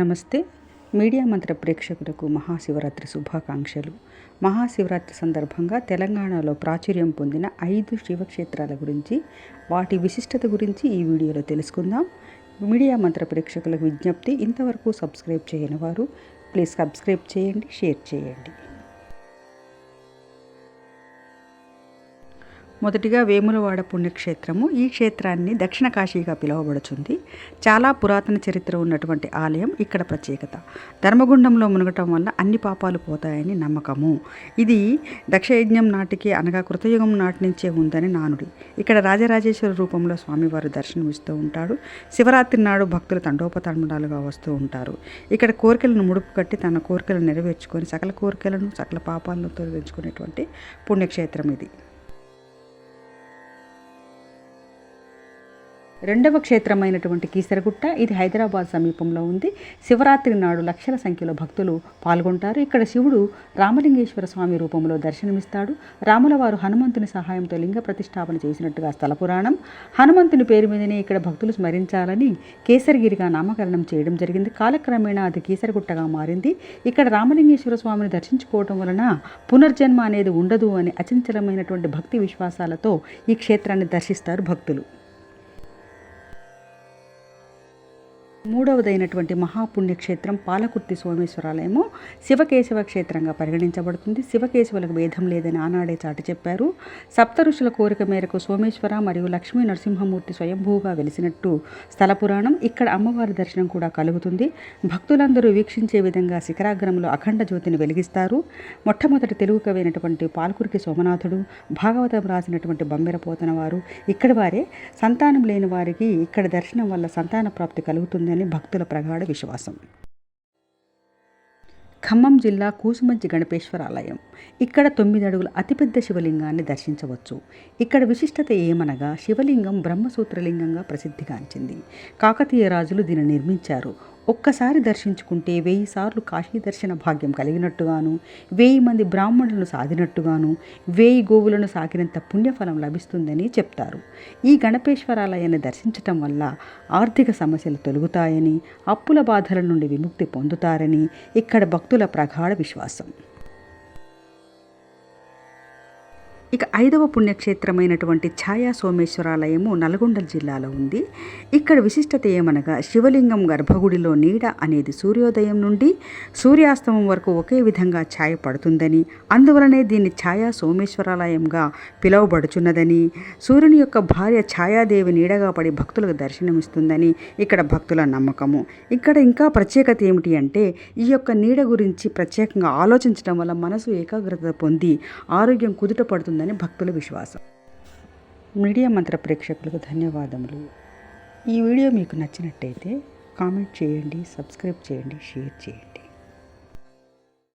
నమస్తే. మీడియా మంత్ర ప్రేక్షకులకు మహాశివరాత్రి శుభాకాంక్షలు. మహాశివరాత్రి సందర్భంగా తెలంగాణలో ప్రాచుర్యం పొందిన ఐదు శివక్షేత్రాల గురించి వాటి విశిష్టత గురించి ఈ వీడియోలో తెలుసుకుందాం. మీడియా మంత్ర ప్రేక్షకులకు విజ్ఞప్తి ఇంతవరకు సబ్స్క్రైబ్ చేయని వారు ప్లీజ్ సబ్స్క్రైబ్ చేయండి షేర్ చేయండి. మొదటిగా వేములవాడ పుణ్యక్షేత్రము. ఈ క్షేత్రాన్ని దక్షిణ కాశీగా పిలువబడుచుంది. చాలా పురాతన చరిత్ర ఉన్నటువంటి ఆలయం ఇక్కడ ప్రత్యేకత. ధర్మగుండంలో మునగటం వల్ల అన్ని పాపాలు పోతాయని నమ్మకము. ఇది దక్షయజ్ఞం నాటికి అనగా కృతయుగం నాటి నుంచే ఉందని నానుడి. ఇక్కడ రాజరాజేశ్వర రూపంలో స్వామివారు దర్శనమిస్తూ ఉంటాడు. శివరాత్రి నాడు భక్తులు తండోపతండాలుగా వస్తూ ఉంటారు. ఇక్కడ కోరికలను ముడుపు కట్టి తన కోరికలను నెరవేర్చుకొని సకల కోరికలను సకల పాపాలను తొలగించుకునేటువంటి పుణ్యక్షేత్రం ఇది. రెండవ క్షేత్రమైనటువంటి కీసరగుట్ట ఇది హైదరాబాద్ సమీపంలో ఉంది. శివరాత్రి నాడు లక్షల సంఖ్యలో భక్తులు పాల్గొంటారు. ఇక్కడ శివుడు రామలింగేశ్వర స్వామి రూపంలో దర్శనమిస్తాడు. రాములవారు హనుమంతుని సహాయంతో లింగ ప్రతిష్టాపన చేసినట్టుగా స్థల పురాణం. హనుమంతుని పేరు మీదనే ఇక్కడ భక్తులు స్మరించాలని కేసరగిరిగా నామకరణం చేయడం జరిగింది. కాలక్రమేణా అది కీసరగుట్టగా మారింది. ఇక్కడ రామలింగేశ్వర స్వామిని దర్శించుకోవటం వలన పునర్జన్మ అనేది ఉండదు అని అచంచలమైనటువంటి భక్తి విశ్వాసాలతో ఈ క్షేత్రాన్ని దర్శిస్తారు భక్తులు. మూడవదైనటువంటి మహాపుణ్యక్షేత్రం పాలకుర్తి సోమేశ్వరాలయము. శివకేశవ క్షేత్రంగా పరిగణించబడుతుంది. శివకేశవులకు భేదం లేదని ఆనాడే చాటి చెప్పారు. సప్త ఋషుల కోరిక మేరకు సోమేశ్వర మరియు లక్ష్మీ నరసింహమూర్తి స్వయంభూగా వెలిసినట్టు స్థల పురాణం. ఇక్కడ అమ్మవారి దర్శనం కూడా కలుగుతుంది. భక్తులందరూ వీక్షించే విధంగా శిఖరాగ్రంలో అఖండ జ్యోతిని వెలిగిస్తారు. మొట్టమొదటి తెలుగు కవైనటువంటి పాల్కురికి సోమనాథుడు భాగవతం రాసినటువంటి బమ్మెర పోతన వారు ఇక్కడ వారే. సంతానం లేని వారికి ఇక్కడ దర్శనం వల్ల సంతాన ప్రాప్తి కలుగుతుంది. ఉందని భక్తుల ప్రగాఢ విశ్వాసం. ఖమ్మం జిల్లా కూసుమంచి గణపేశ్వర ఆలయం ఇక్కడ తొమ్మిది అడుగుల అతిపెద్ద శివలింగాన్ని దర్శించవచ్చు. ఇక్కడ విశిష్టత ఏమనగా శివలింగం బ్రహ్మసూత్రలింగంగా ప్రసిద్ధిగాంచింది కాకతీయ రాజులు దీన్ని నిర్మించారు. ఒక్కసారి దర్శించుకుంటే వెయ్యి సార్లు కాశీ దర్శన భాగ్యం కలిగినట్టుగాను వెయ్యి మంది బ్రాహ్మణులను సాధినట్టుగాను వెయ్యి గోవులను సాకినంత పుణ్యఫలం లభిస్తుందని చెప్తారు. ఈ గణపేశ్వరాలయాన్ని దర్శించటం వల్ల ఆర్థిక సమస్యలు తొలుగుతాయని అప్పుల బాధల నుండి విముక్తి పొందుతారని ఇక్కడ భక్తుల ప్రగాఢ విశ్వాసం. ఇక ఐదవ పుణ్యక్షేత్రమైనటువంటి ఛాయా సోమేశ్వరాలయము నల్గొండ జిల్లాలో ఉంది. ఇక్కడ విశిష్టత ఏమనగా శివలింగం గర్భగుడిలో నీడ అనేది సూర్యోదయం నుండి సూర్యాస్తమం వరకు ఒకే విధంగా ఛాయ పడుతుందని అందువలనే దీన్ని ఛాయా సోమేశ్వరాలయంగా పిలువబడుచున్నదని సూర్యుని యొక్క భార్య ఛాయాదేవి నీడగా పడి భక్తులకు దర్శనమిస్తుందని ఇక్కడ భక్తుల నమ్మకము. ఇక్కడ ఇంకా ప్రత్యేకత ఏమిటి అంటే ఈ యొక్క నీడ గురించి ప్రత్యేకంగా ఆలోచించడం వల్ల మనసు ఏకాగ్రత పొంది ఆరోగ్యం కుదుట పడుతుంది ఉంటుందని భక్తుల విశ్వాసం. మీడియా మంత్ర ప్రేక్షకులకు ధన్యవాదములు. ఈ వీడియో మీకు నచ్చినట్టయితే కామెంట్ చేయండి సబ్స్క్రైబ్ చేయండి షేర్ చేయండి.